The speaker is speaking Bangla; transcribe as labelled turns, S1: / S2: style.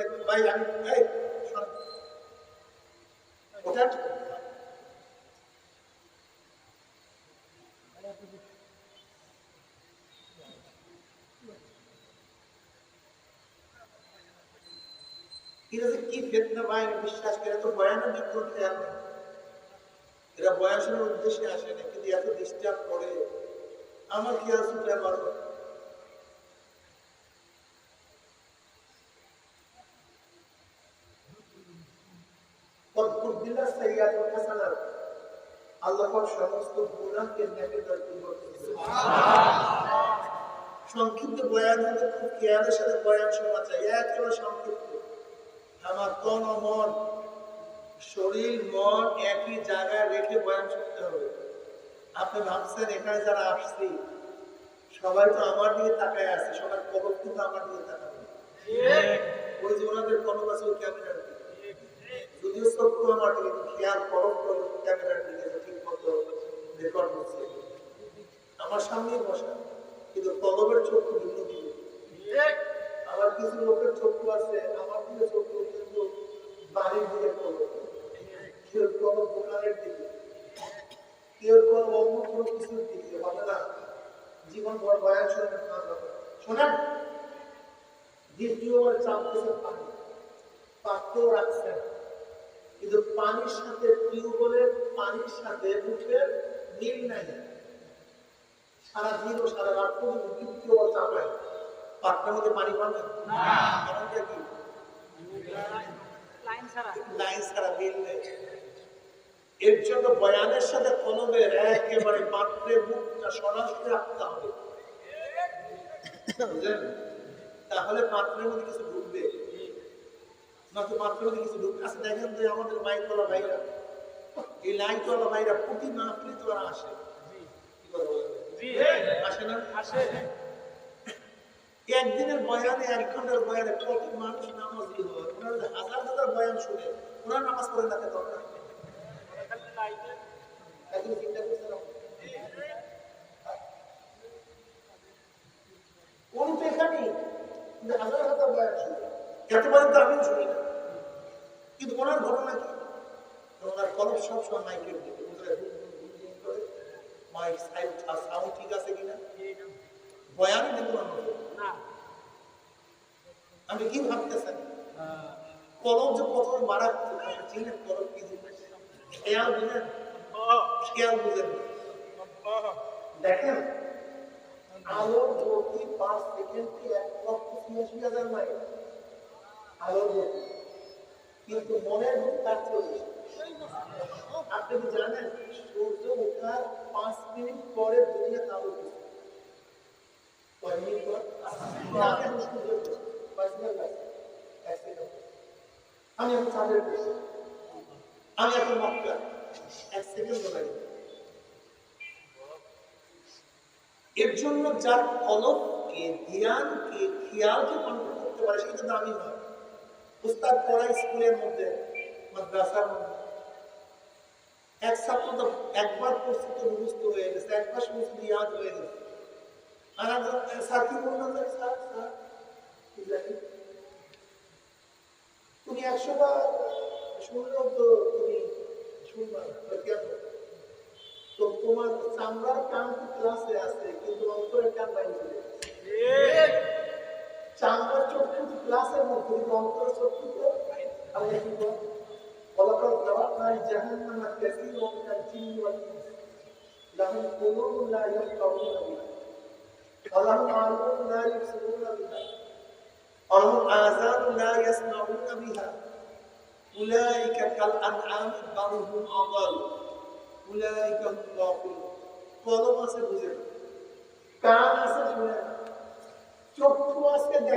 S1: আমি যে কি ফেতনা ভাই, বিশ্বাস করে তো বয়ানের কোনো খেয়াল নেই এরা বয়ান উদ্দেশ্যে আসে না, কিন্তু এত ডিস্টার্ব করে। আমার খেয়াল শুনলে আমার হাসানাত। আল্লাহ সমস্ত গুনাহকে সংক্ষিপ্ত বয়ান হলে খুব খেয়ালের সাথে বয়ান শোনা চাই একেবারে সংক্ষিপ্ত। আমার তন মন শরীর মন একই জায়গায় রেখে বয়ান শুনতে হবে। আপনি ভাবছেন এখানে যারা আসছি সবাই তো আমার দিকে তাকায় আছে সবার কবর কিন্তু আমার দিকে তাকাবে ওই যে ওনাদের কলম আছে ওই ক্যামেরার। চক্ষু আমার কিন্তু খেয়াল করব করব ক্যামেরার দিকে ঠিক মতো রেকর্ড হচ্ছে আমার সামনেই বসা, কিন্তু কলমের চক্ষু ভিন্ন দিকে আমার কিছু লোকের চক্ষু আছে, আমার দিকে চক্ষু কিন্তু বাড়ির দিকে কলম। কেউ কলম দোকানের দিকে, কেউ কলম অন্য কোনো কিছুর দিকে, হবে না? জীবন ভর বয়ান শোনেন না শোনেন? দ্বিতীয় চাপতেছে পানি পাত্র রাখছেন। কিন্তু পানির সাথে টিউবওয়েলের পানির সাথে মুখের মিল নাই। সারা দিন ও সারা রাত পর্যন্ত দ্বিতীয় চাপায় পাত্রের মধ্যে পানি পাবেন কারণটা কি?
S2: লাইন ছাড়া।
S1: লাইন ছাড়া মিল নেই। এর জন্য বয়ানের সাথে কলমের একেবারে পাত্রে মুখটা সরাসরি রাখতে হবে। বুঝলেন? তাহলে পাত্রের মধ্যে কিছু ঢুকবে। কিছু ঢুকবে আচ্ছা দেখেন যে আমাদের মাইকওয়ালা ভাইরা। এই লাইটওয়ালা ভাইরা প্রতি মাহফিলে তো আসে। আসে না?
S2: আসে।
S1: একদিনের বয়ানে এক ঘণ্টার বয়ানে কত মানুষ নামাজি হয় ওনারা হাজার হাজার বয়ান শুনে ওনারা নামাজ পড়ে না কেন দরকার নেই। উনি তো এখানেই। হাজার হাজার বয়ান শুনে। এতবার তো আমিও শুনি না। কিন্তু ওনার ঘটনা কি? ওনার কলম সবসময় মাইকের দিকে করে। মাইক সাউন্ড ঠিক আছে কিনা? বয়ানই কিন্তু না
S2: না।
S1: আমি কি ভাবতেছেন? কলম যে কত মারাত্মক আপনি চিনেন কলম কি জিনিস? খেয়াল বুঝেন? খেয়াল বুঝেন। দেখেন আলোর গতি পাঁচ সেকেন্ডে এক লক্ষ ছিয়াশি হাজার মাইল। আলোর গতি কিন্তু মনের গতি তার চল্লিশ আপনি কি জানেন, সূর্য ওঠার পাঁচ মিনিট পরে দুনিয়া কয় মিনিট আমি এখন আমি চাঁদের আমি এখন মক্কা। এক সেকেন্ড এর জন্য যার কলমকে জ্ঞানকে খেয়ালকে কন্ট্রোল করতে পারে, সেটা দামি হয় উস্তাদ পড়া স্কুলের মধ্যে, মাদ্রাসার মধ্যে। এক ছাত্র তো একবার পড়ছে তো মুখস্থ হয়ে গেছে একবার সমস্ত ইয়াদ হয়ে গেছে। আর একজন স্যার কি বললাম স্যার স্যার তুমি একশো বার শুনলেও তো তুমি শুনবা তো তোমার চামড়ার কান ক্লাসে আছে, কিন্তু অন্তরের কান বাইরে। চলে গেছে। চামড়ার চক্ষু তো ক্লাসের মধ্যে কিন্তু অন্তরের চক্ষু তো আল্লাহ কি বল ولقد ذرأنا لجهنم كثيرا من الجن والإنس لهم قلوب لا يفقهون بها ولهم أعين لا يبصرون بها ولهم آذان لا يسمعون بها أولئك كالأنعام بل هم أضل أولئك هم الغافلون কলম আছে বুঝে না কান আছে শুনে না চক্ষু আছে দেখে